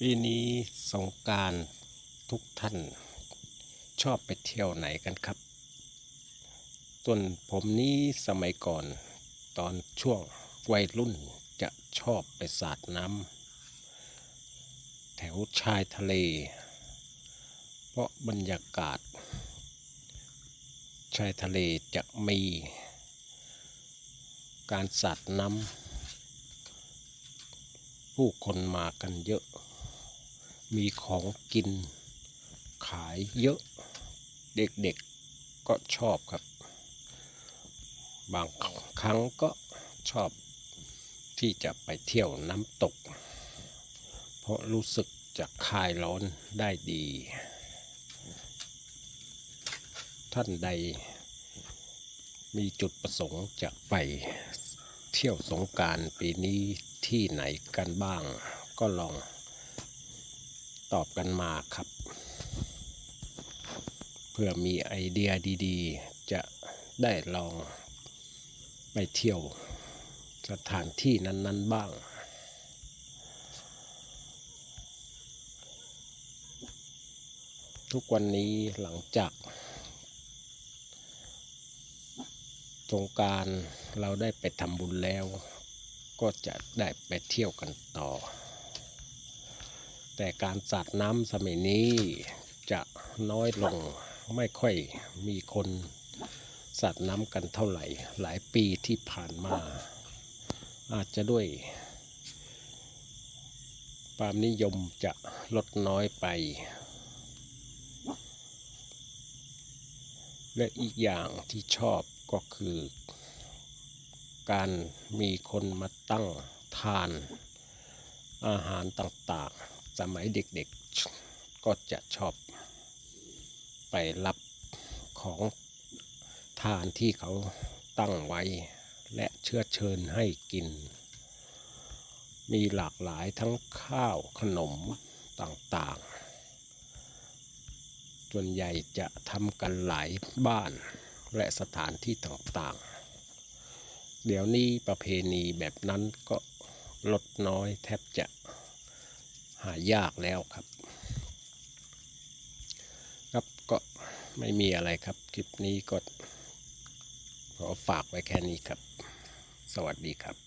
ปีนี้สงการทุกท่านชอบไปเที่ยวไหนกันครับ ส่วนผมนี้สมัยก่อนตอนช่วงวัยรุ่นจะชอบไปสาดน้ำแถวชายทะเล เพราะบรรยากาศ ชายทะเลจะมีการสาดน้ำผู้คนมากันเยอะ มีของกินขายเยอะเด็กๆก็ชอบครับ บางครั้งก็ชอบที่จะไปเที่ยวน้ำตก เพราะรู้สึกจะคลายร้อนได้ดี ท่านใดมีจุดประสงค์จะไปเที่ยวสงการปีนี้ที่ไหนกันบ้างก็ลอง ตอบกันมาครับ เพื่อมีไอเดียดีๆ จะได้ลองไปเที่ยวสถานที่นั้น ๆ บ้าง ทุกวันนี้หลังจากสงการเราได้ไปทำบุญแล้ว ก็จะได้ไปเที่ยวกันต่อ แต่การสาดน้ำสมัยนี้จะน้อยลงไม่ค่อยมีคนสาดน้ำกันเท่าไหร่ หลายปีที่ผ่านมา อาจจะด้วยความนิยมจะลดน้อยไป และอีกอย่างที่ชอบก็คือ การมีคนมาตั้งทานอาหารต่างๆ สมัยเด็กๆก็จะชอบไปรับของทานที่เขาตั้งไว้ และเชื้อเชิญให้กิน มีหลากหลายทั้งข้าวขนมต่างๆ ส่วนใหญ่จะทำกันหลายบ้านและสถานที่ต่างๆ เดี๋ยวนี้ประเพณีแบบนั้นก็ลดน้อยแทบจะ หายากแล้วครับ ครับก็ไม่มีอะไรครับ คลิปนี้ก็ขอฝากไว้แค่นี้ครับ สวัสดีครับ